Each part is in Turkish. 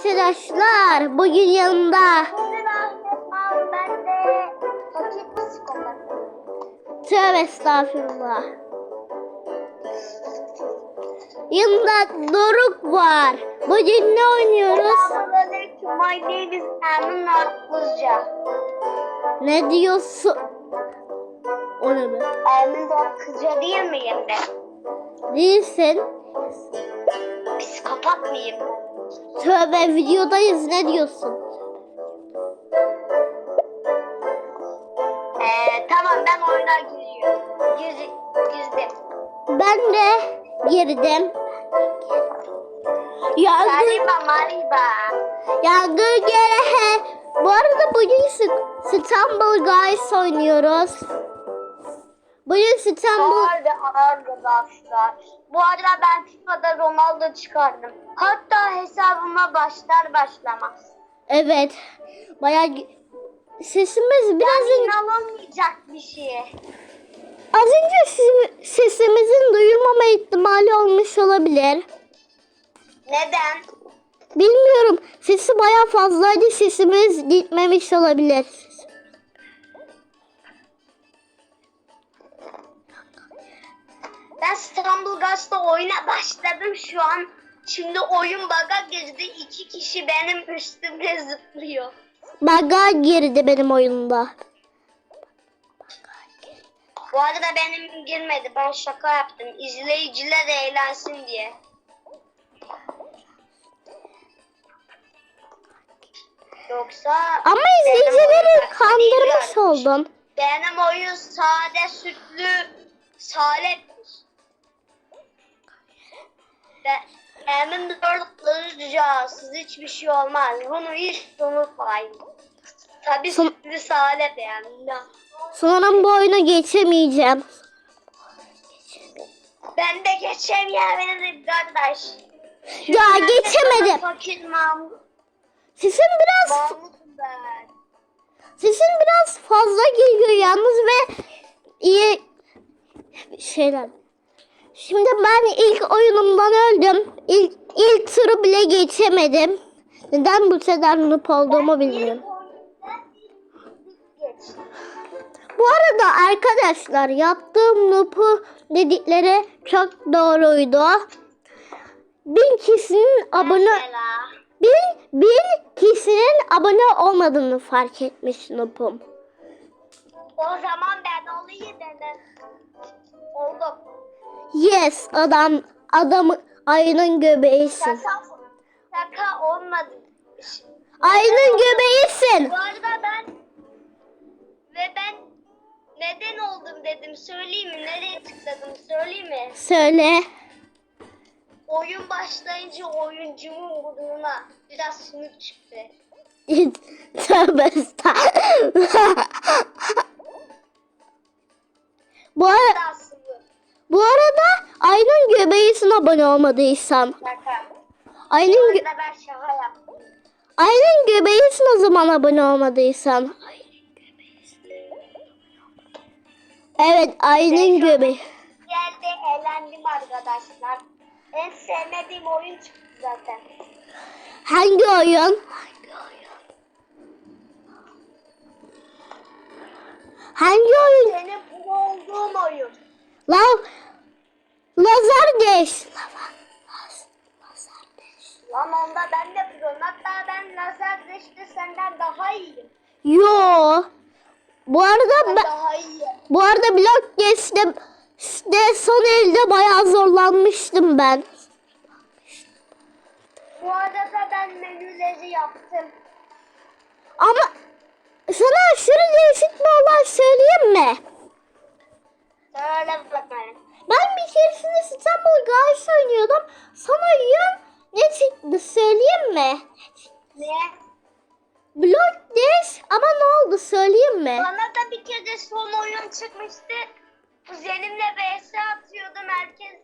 arkadaşlar. Bugün yanımda ben de paket psikopatım. tövbe estağfurullah. Yanımda Doruk var. Bugün ne oynuyoruz? Selamünaleyküm. My name is Emin Akbuzca. Ne diyorsun? O ne be? Emin Akbuzca değil miyim ben? Değilsin. Psikopat mıyım? Tövbe videodayız ne diyorsun? Ee, tamam ben oyuna giriyorum. Yüz, yüzdüm. Ben de girdim. Yangın, Mariba Mariba. yangın gele. Bu arada bugün İstanbul Guys oynuyoruz. Bugün İstanbul... Harbi arkadaşlar. Bu arada ben FIFA'da Ronaldo çıkardım. Hatta hesabıma başlar başlamaz. Evet. Bayağı sesimiz biraz Yani inanılmayacak bir şey. az önce si- sesimizin duyulmama ihtimali olmuş olabilir. Neden? Bilmiyorum. Sesi bayağı fazlaydı. Sesimiz gitmemiş olabilir. Gaz'da oyuna başladım şu an. Şimdi oyun baga girdi. İki kişi benim üstümde zıplıyor. Baga girdi benim oyunda. Bu arada benim girmedi. Ben şaka yaptım. İzleyiciler eğlensin diye. Yoksa Ama izleyicileri kandırmış oldun. Benim oyun sade sütlü salepmiş. Ve emin dörtlüyeceğiz. Hiçbir şey olmaz. Bunu hiç unutmayın. Tabii Son- salep yani. Sanırım bu oyunu geçemeyeceğim. Ben de geçemiyorum kardeş. Ya geçemedim. Sesim biraz sesim biraz fazla geliyor yalnız ve iyi şeyler. Şimdi ben ilk oyunumdan öldüm. İlk, ilk turu bile geçemedim. Neden bu kadar noob olduğumu bilmiyorum. Geç. Bu arada arkadaşlar yaptığım noob'u dedikleri çok doğruydu. Bin kişinin abone bin, bin kişinin abone olmadığını fark etmiş noob'um. O zaman ben olayım dedim. Oldum. Yes adam adam ayının göbeğisin. Şaka, şaka olmadı. Ayının göbeğisin. Bu arada ben ve ben neden oldum dedim. Söyleyeyim mi? Nereye tıkladım? Söyleyeyim mi? Söyle. Oyun başlayınca oyuncumun burnuna biraz sümük çıktı. Tövbe estağfurullah. Bu, ara, Daha sümük. Bu arada Ayının göbeğisin abone olmadıysan. Ayının, gö- arada ben şaka yaptım. Ayının göbeğisin o zaman abone olmadıysan. Evet Ayının göbeği. Geldi eğlendim arkadaşlar. En sevmediğim oyun çıktı zaten. Hangi oyun? Hangi oyun? Benim bu olduğum oyun. Lav Lazar geç. Lazar geç. Lan onda ben de biliyorum. Hatta ben lazer düştü senden daha iyiyim. Yo. Bu arada Ben ben, daha iyiyim. bu arada blok geçti. İşte son elde bayağı zorlanmıştım ben. Bu arada ben menüleri yaptım. Ama sana aşırı değişik bir olay söyleyeyim mi? Söyle bakalım. Ben bir keresinde İstanbul Guys oynuyordum. Sana yön ne çıktı söyleyeyim mi? Ne? Blok Dash ama ne oldu söyleyeyim mi? Bana da bir kere son oyun çıkmıştı. Kuzenimle vs atıyordum. Herkes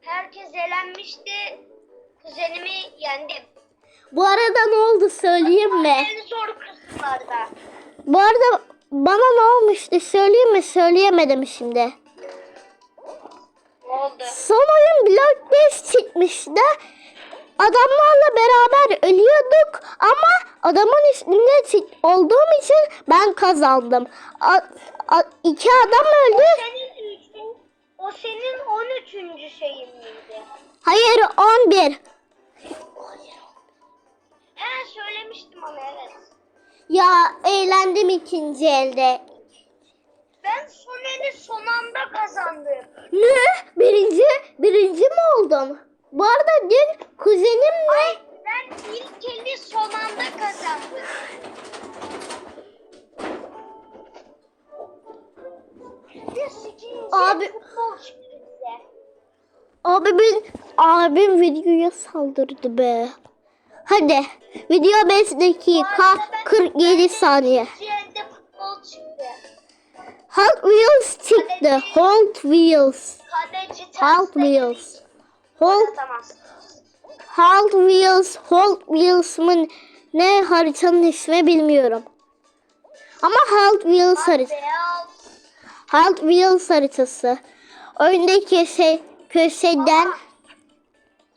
herkes elenmişti. Kuzenimi yendim. Bu arada ne oldu söyleyeyim mi? En zor kısımlarda. Bu arada bana ne olmuştu söyleyeyim mi? Söyleyemedim şimdi. Oldu? Son oyun Block Dash çıkmıştı. adamlarla beraber ölüyorduk ama adamın üstünde olduğum için ben kazandım. A, a- iki adam öldü. Senin üçün, o senin 13. şeyin miydi? Hayır 11. He söylemiştim ama evet. Ya eğlendim ikinci elde. Ben son eli son anda kazandım. Ne? Birinci, birinci mi oldum? Bu arada dün kuzenimle Ay ben ilk eli son anda kazandım. Abi- bize. abimin abim videoya saldırdı be. Hadi video 5 dakika 47 saniye. Hot Wheels çıktı. Hot Wheels. Hot Wheels. Hot. Hot Wheels. Hot Wheels mı ne haritanın ismi bilmiyorum. Ama Hot Wheels haritası. Hot Wheels haritası. Oyundaki şey köşeden Aa,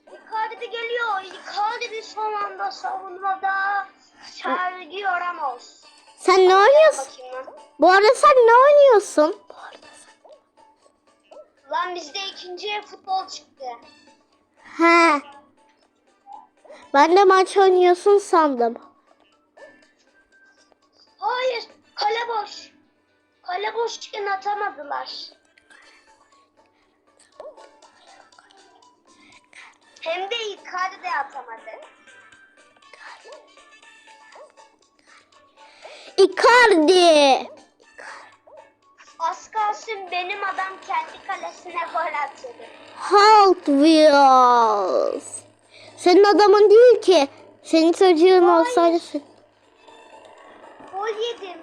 Icardi geliyor. Icardi son anda savunmada. Sergio Ramos. Sen ne oynuyorsun? Bu arada sen ne oynuyorsun? Lan bizde ikinciye futbol çıktı. He. Ben de maç oynuyorsun sandım. Hayır. Kale boş. Kale boşken atamadılar. Hem de Icardi de atamadı. Icardi. Az kalsın benim adam kendi kalesine gol atıyordu. Hot Wheels. Senin adamın değil ki. Senin çocuğun Hayır. olsaydı sen- Gol yedim.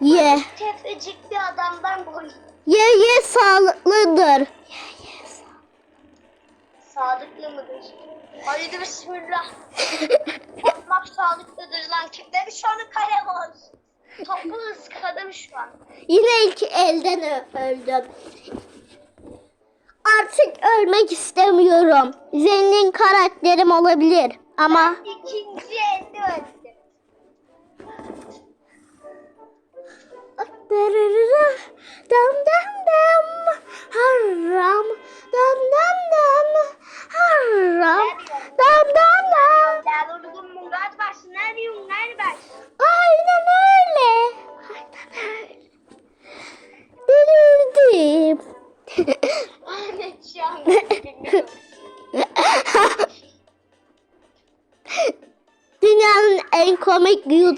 Ye. Tefecik bir adamdan gol yedim. Ye ye sağlıklıdır. Sadıklı mıdır? Haydi bismillah. Yapmak sağlıklıdır lan. Kimde bir şu an kale var. Topu ıskaladım şu an. Yine ilk elden öldüm. Artık ölmek istemiyorum. Zengin karakterim olabilir ama İkinci elde öldüm.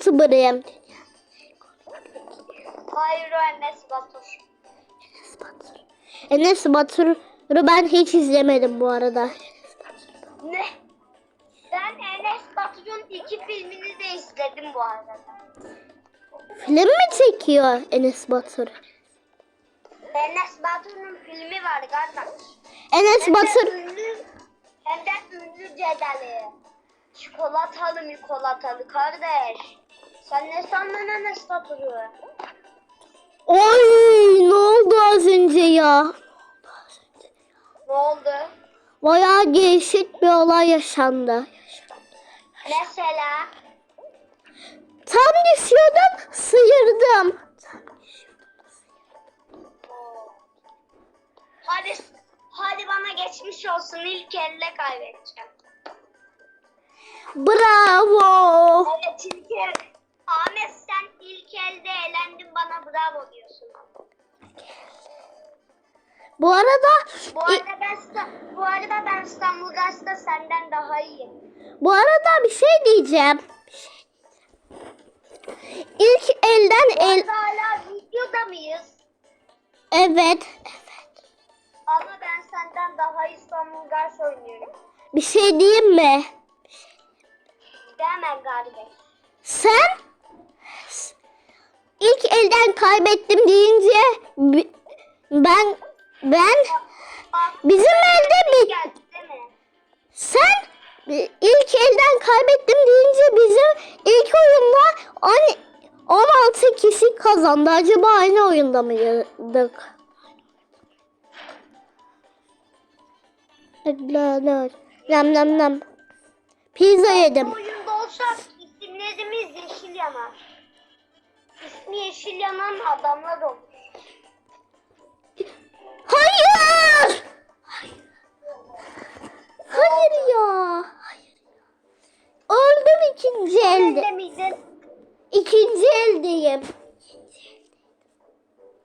Komik YouTuber'ıyım. Hayır o Enes Batur. Enes Batur'u ben hiç izlemedim bu arada. Ne? Ben Enes Batur'un iki filmini de izledim bu arada. Film mi çekiyor Enes Batur? Enes Batur'un filmi var kardeş. Enes Hem de Batur ünlü, hem de ünlü cedeli. Çikolatalı mikolatalı kardeş. Sen ne sandın Enes Batur'u? Oy ne oldu az önce ya? Ne oldu? Bayağı değişik bir olay yaşandı. Mesela Tam düşüyordum sıyırdım. hadi hadi bana geçmiş olsun ilk elle kaybedeceğim. Bravo. Evet ilk el. Ahmet sen ilk elde elendin bana bravo diyorsun. Bu arada Bu arada ben sta- bu arada ben İstanbul Gazetesi'nde senden daha iyiyim. bu arada bir şey diyeceğim. İlk elden el arada hala videoda mıyız? evet Ama ben senden daha iyi İstanbul Gaz oynuyorum. bir şey diyeyim mi? Demem galiba. Sen ilk elden kaybettim deyince ben ben bizim elde bir sen ilk elden kaybettim deyince bizim ilk oyunda 10 16 kişi kazandı. Acaba aynı oyunda mıydık? La la. Nem nem nem. Pizza yedim. Bu oyunda olsak isimlerimiz yeşil yanar. İsmi yeşil yanan adamlar olur. Hayır! Hayır ya. Hayır. Öldüm ikinci elde. Miydin? İkinci eldeyim.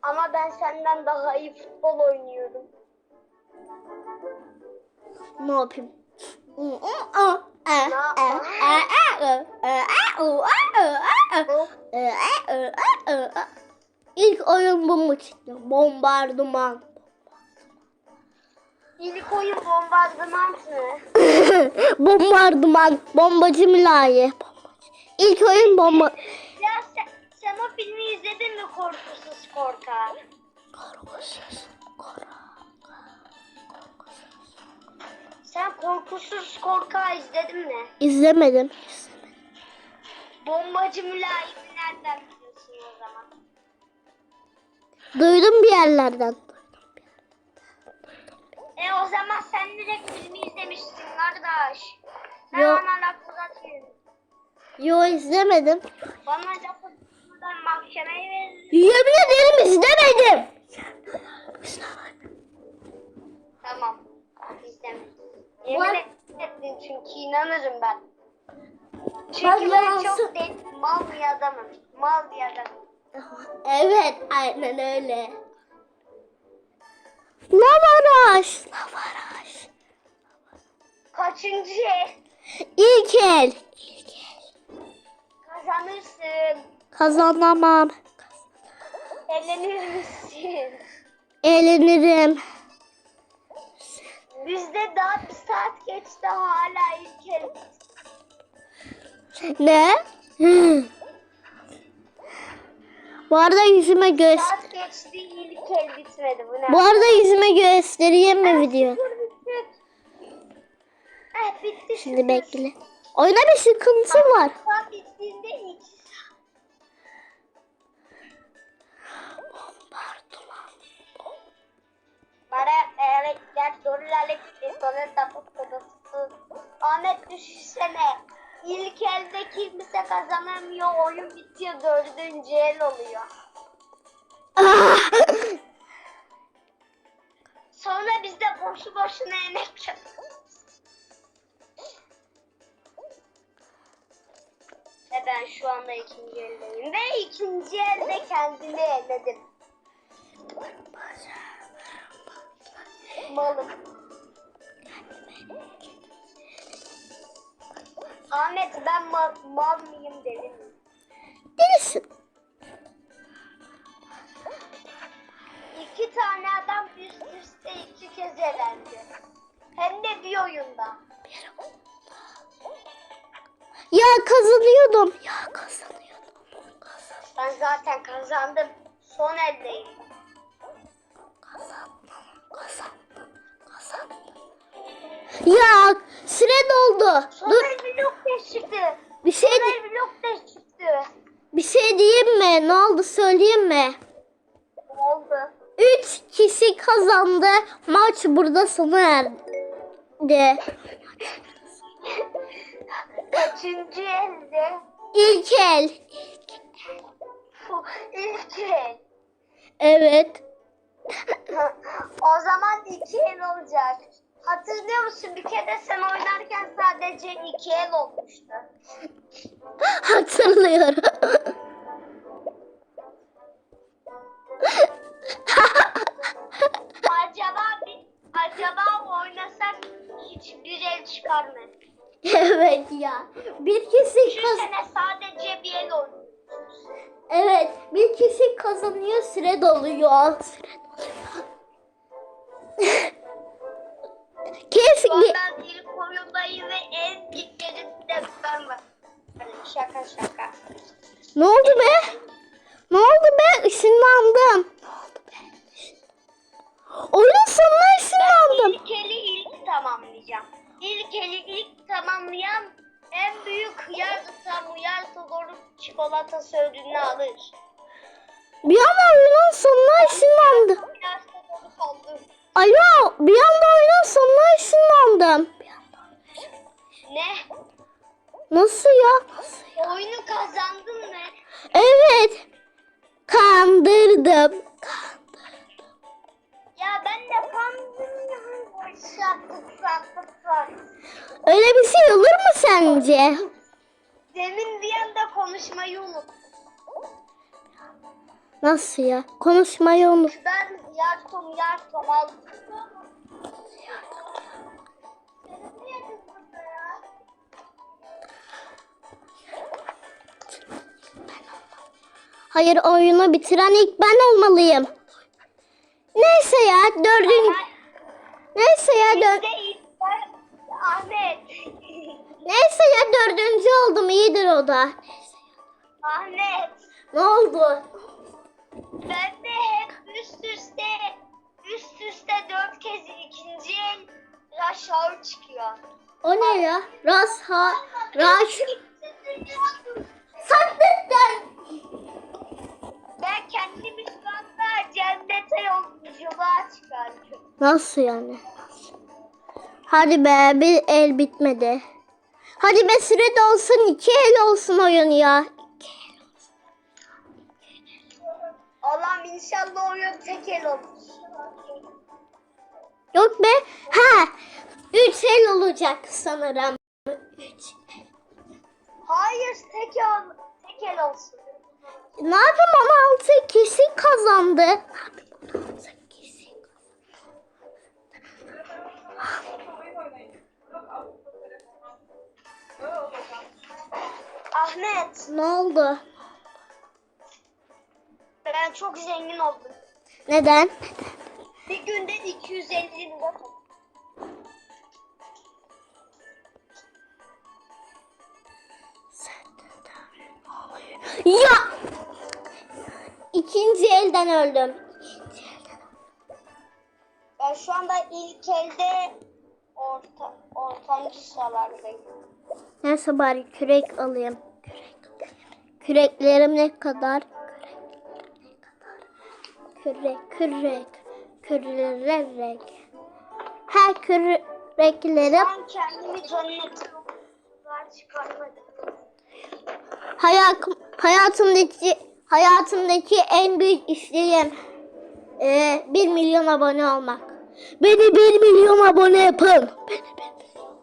Ama ben senden daha iyi futbol oynuyorum. Ne yapayım? İlk oyun bu mu çıktı? Bombardıman. İlk oyun bombardıman mı? Bombardıman. Bombacı Milaye. İlk oyun bomba. Ya sen, sen o filmi izledin mi Korkusuz Korkak? Korkusuz. Sen Korkusuz Korkak izledin mi? İzlemedim. Bombacı mülayimi nereden biliyorsun o zaman? Duydum bir yerlerden. E o zaman sen direkt filmi izlemişsin kardeş. Ben Yok. bana laf uzatayım. Yo izlemedim. Bana laf uzatmadan mahkemeye veririm. Yemin ederim izlemedim. Tamam. İzlemedim. Yemin ettin çünkü inanırım ben. Çünkü Bak, ben yalansın. çok değil, mal bir adamım. Mal bir adamım. Evet aynen öyle. Lavaraj. Lavaraj. Kaçıncı İlk el. kazanırsın. Kazanamam. Eğlenir misin? Eğlenirim. Bizde daha bir saat geçti hala ilk el. Ne? Bu arada yüzüme göz. Saat geçti ilk el bitmedi. Bu ne? Bu arada yüzüme göstereyim mi video? Eh bitti. Şimdi bekle. Oyuna bir sıkıntı var. Saat bittiğinde ilk. Elde kimse kazanamıyor. Oyun bitiyor. Dördüncü el oluyor. Sonra biz de boşu boşuna emek yapıyoruz. Ve ben şu anda ikinci eldeyim. Ve ikinci elde kendimi elledim. Malım. Ahmet ben mal, mal mıyım dedim. Değilsin. İki tane adam üst üste iki kez elendi. Hem de bir oyunda. Ya kazanıyordum. Ya kazanıyordum. Ben zaten kazandım. Son eldeyim. Kazandım. Kazandım. Kazandım. Ya süre doldu. Son Dur blok test çıktı. bir şey di- blok çıktı. bir şey diyeyim mi? Ne oldu söyleyeyim mi? Ne oldu? Üç kişi kazandı. Maç burada sona erdi. Kaçıncı elde? İlk el. İlk el. Evet. o zaman iki el olacak. Hatırlıyor musun bir kere sen oynarken sadece iki el olmuştu. Hatırlıyorum. Acaba bir, acaba oynasak hiçbir el çıkar mı? evet ya. Bir kişi kaz Düşünsene sadece bir el oynuyor. Evet, bir kişi kazanıyor, süre doluyor. Süre doluyor. Şu an ben ilk oyundayım ve en diklerinde ben var. Şaka şaka. Ne oldu be? Ne oldu be? Işınlandım. Ne oldu be? Oyun sonuna Ben ışınlandım. ilk eli ilk tamamlayacağım. İlk eli ilk tamamlayan en büyük hıyarsa uyarsa doğru çikolata ödülünü alır. Bir anda oyunun sonuna ışınlandım. Alo, bir anda oyunun sonuna ışınlandım. Ne? Nasıl ya? Oyunu kazandın mı? Evet. Kandırdım. Ya ben de şaklık şaklık. Öyle bir şey olur mu sence? Demin bir anda konuşmayı unut. Nasıl ya? Konuşmayı unut. Ben yardım yardım aldım. Hayır oyunu bitiren ilk ben olmalıyım. Neyse ya dördüncü... Neyse ya dör... Ahmet. Neyse ya dördüncü oldum iyidir o da. Ahmet. Ne oldu? Ben de hep üst üste üst üste dört kez ikinci el hour çıkıyor. O ne ya? Ras ha... Raş... Saklıktan. Ben kendimi şu anda cennete yolculuğa çıkardım. Nasıl yani? Hadi be bir el bitmedi. Hadi be süre dolsun iki el olsun oyun ya. Allah'ım inşallah oyun tek el olur. Yok be. Ha. Üç el olacak sanırım. Üç. Hayır tek el, tek el olsun. Ne yapayım ama altı kesin kazandı. Ne yapayım kesin Ahmet Ne oldu? Ben çok zengin oldum. Neden? Bir günde 250 lira. Ya! İkinci elden öldüm. Ben şu anda ilk elde orta, ortancı sıralardayım. Neyse bari kürek alayım. Kürek alayım. Küreklerim ne kadar? Kürek, kürek, kürek. Her küreklerim Ben kendimi yolculuğa çıkarmadım. hayat, hayatımdaki hayatımdaki en büyük isteğim eee 1 milyon abone olmak. Beni 1 milyon abone yapın. Beni 1 milyon.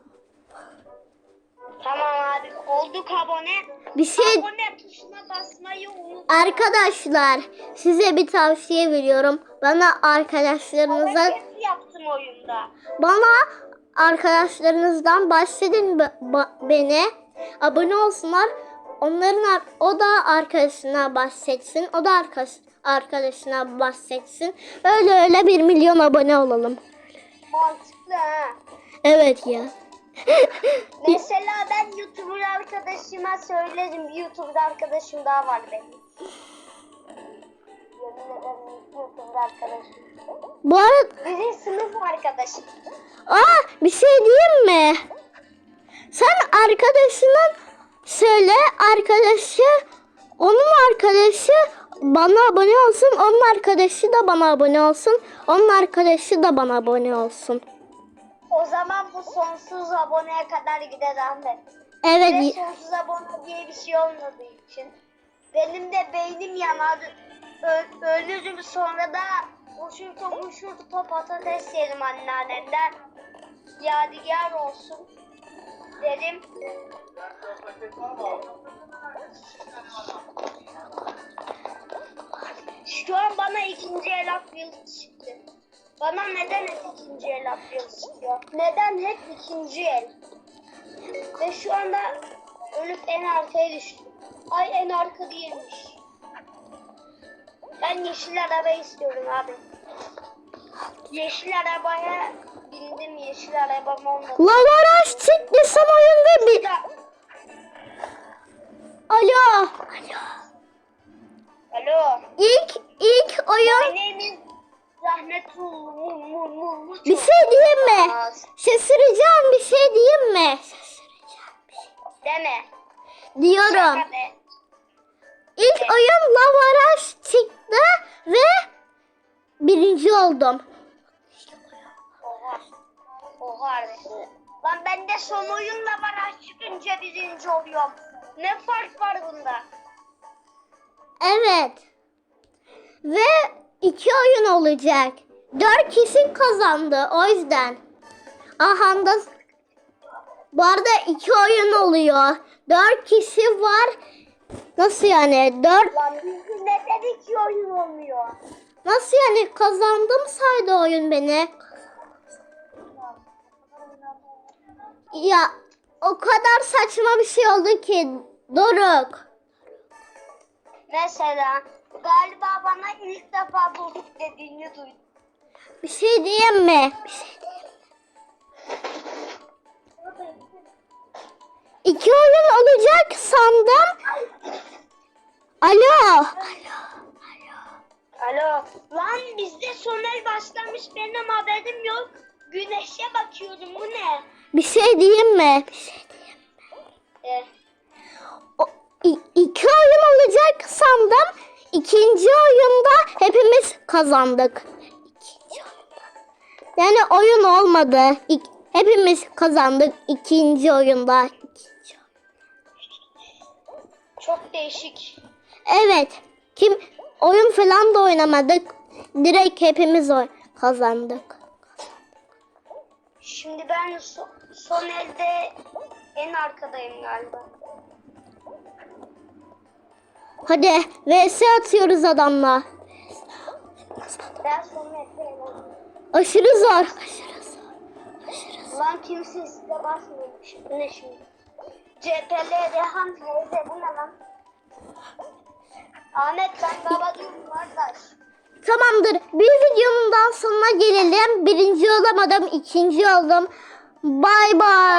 Tamam abi olduk abone. Bir şey Abone tuşuna basmayı unutma. Arkadaşlar size bir tavsiye veriyorum. Bana arkadaşlarınıza Hareket yaptım oyunda. bana arkadaşlarınızdan bahsedin be- ba- beni. Abone olsunlar. Onların ar- o da arkadaşına bahsetsin. O da arkadaş arkadaşına bahsetsin. Öyle öyle 1 milyon abone olalım. Mantıklı ha. Evet ya. Mesela ben YouTuber arkadaşıma söyledim. Bir YouTuber arkadaşım daha var benim. Yemin ederim YouTuber arkadaşım. Bu arada Bizim sınıf arkadaşım. Aa bir şey diyeyim mi? Sen arkadaşına söyle arkadaşı onun arkadaşı bana abone olsun. Onun arkadaşı da bana abone olsun. Onun arkadaşı da bana abone olsun. O zaman bu sonsuz aboneye kadar gider Ahmet. Ve Evet. sonsuz abone diye bir şey olmadığı için. Benim de beynim yanar. Ö- ölürüm sonra da uçurtu uçurtu patates yerim anneannemden. Yadigar olsun derim. Şu an bana ikinci el Yıldız çıktı. Bana neden hep ikinci el Yıldız çıkıyor? Neden hep ikinci el? Ve şu anda ölüp en arkaya düştüm. Ay en arka değilmiş. Ben yeşil araba istiyorum abi. Yeşil arabaya bindim yeşil arabam olmadı. Lavaraş çıktı son oyunda bir... Da- Alo. Alo. İlk ilk oyun My name is Rahmetullah. Mu, mu, mu, mu, bir şey diyeyim mi? Şaşıracağım bir şey diyeyim mi? Şaşıracağım bir şey. Deme. Diyorum. Şaka de. İlk oyun Lavaraş çıktı ve birinci oldum. Oha. Oha. Lan bende son oyunla baraj çıkınca birinci oluyorum. Ne fark var bunda? Evet. Ve iki oyun olacak. Dört kişi kazandı o yüzden. Aha da bu arada iki oyun oluyor. Dört kişi var. Nasıl yani? Dört Lan neden iki oyun olmuyor? nasıl yani kazandım saydı oyun beni. Ya o kadar saçma bir şey oldu ki Doruk. Mesela galiba bana ilk defa bulduk dediğini duydum. Bir şey diyeyim mi? Bir şey diyeyim. İki oyun olacak sandım. Alo. Alo. Lan bizde Soner başlamış benim haberim yok. Güneşe bakıyorum bu ne? Bir şey diyeyim mi? Bir şey diyeyim. Eh, O, i- iki oyun olacak sandım. İkinci oyunda hepimiz kazandık. İkinci oyunda. Yani oyun olmadı. İk- hepimiz kazandık ikinci oyunda. İkinci oyun. çok değişik. Evet. Kim oyun falan da oynamadık. Direkt hepimiz oy kazandık. Şimdi ben so- son elde en arkadayım galiba. Hadi vs atıyoruz adamla. Aşırı zor. Aşırı zor. Aşırı zor. Lan kimse size basmıyormuş. Bu ne şimdi? CPL Rehan teyze bu ne lan? Ahmet ben baba diyorum kardeş. Tamamdır. Bir videonun daha sonuna gelelim. Birinci olamadım. ikinci oldum. Bay bay.